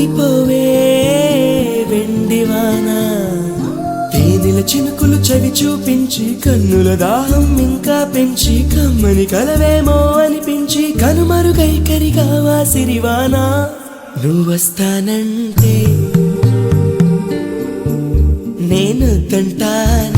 ఉండిపోవే వెండివాన తేనెల చినుకులు చవి చూపించి కన్నుల దాహం ఇంకా పెంచి కమ్మని కలవేమో అనిపించి కనుమరుగై కరిగావా సిరివానా. నువ్వొస్తానంటే నేను తంటాను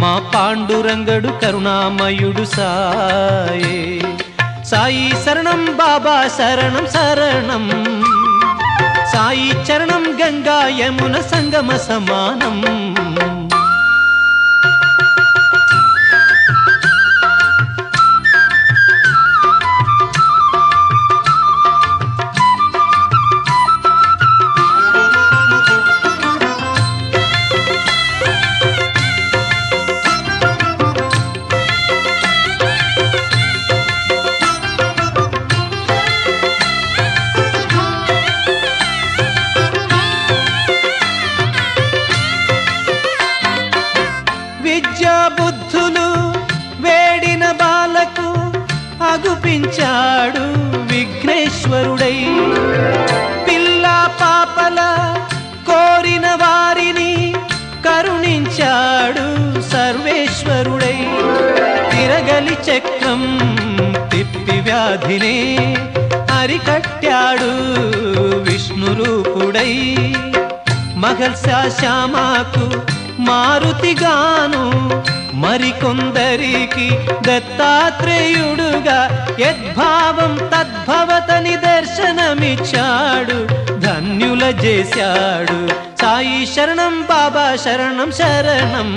మా పాండురంగడు కరుణామయుడు సాయే. సాయి శరణం బాబా శరణం శరణం. సాయి చరణం గంగా యమున సంగమ సమానం. చక్రం తిప్పి వ్యాధినే అరికట్టాడు విష్ణురూపుడై. మగల్ మహల్సా శ్యామాకు మారుతిగాను మరికొందరికి దత్తాత్రేయుడుగా యద్భావం తద్భవతని దర్శనమిచ్చాడు ధన్యుల చేశాడు సాయి శరణం బాబా శరణం శరణం.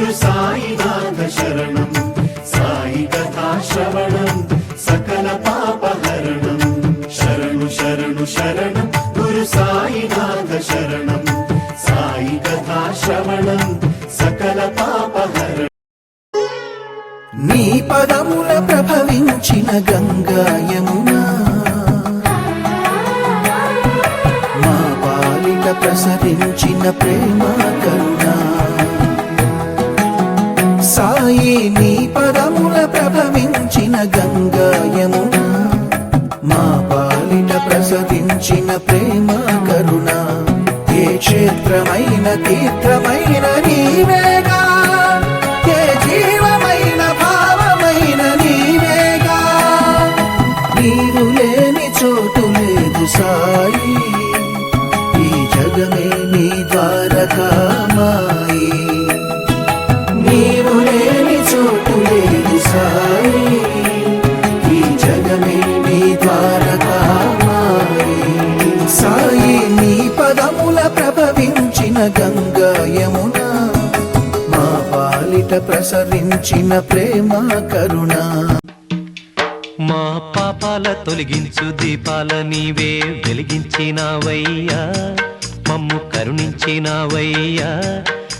గురు సాయినాథ శరణం సాయి కథా శ్రవణం సకల పాపహరణం శరణు శరణు శరణం గురు సాయినాథ శరణం సాయి కథా శ్రవణం సకల పాపహరణం నీ పదముల ప్రభవించిన గంగా యమునా మా పాలిట ప్రసరించిన ప్రేమ కరుణ. మాయే నీ పదముల ప్రభవించిన గంగా యమున మా పాలిట ప్రసరించిన ప్రేమ కరుణ. ఏ క్షేత్రమైన తీర్థమైన నీవేగా. ఏ జీవమైన భావమైన నీవేగా. నీరు లేని చోటు లేదు సాయి. ఈ జగమే నీ ద్వారకా మాయ. సాయి ఈ జగమే నీ ద్వారకామాయి సాయి నీ పదముల ప్రభవించిన గంగా యమున. మా పాలిట ప్రసరించిన ప్రేమ కరుణ. మా పాపాల తొలగించు దీపాల నీవే వెలిగించినావయ్యా. మమ్ము కరుణించినావయ్యా.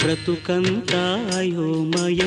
प्रतुकंतायो मय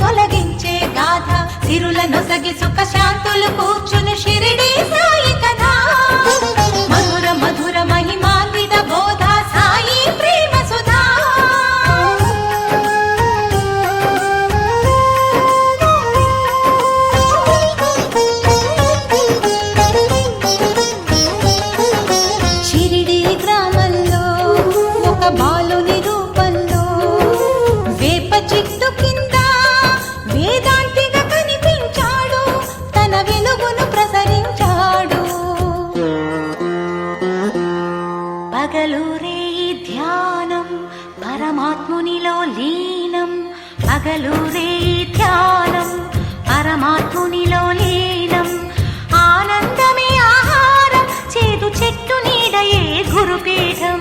తొలగించే గాథ. సిరుల నొసగి సుఖ శాంతులు కూర్చుని షిరిడి సాయి కథ. పరమాత్మునిలో లీనం పగలూరే ధ్యానం పరమాత్మునిలో లీనం. ఆనందమే ఆహారం చేదు చెట్టు నీడయే గురుపీఠం?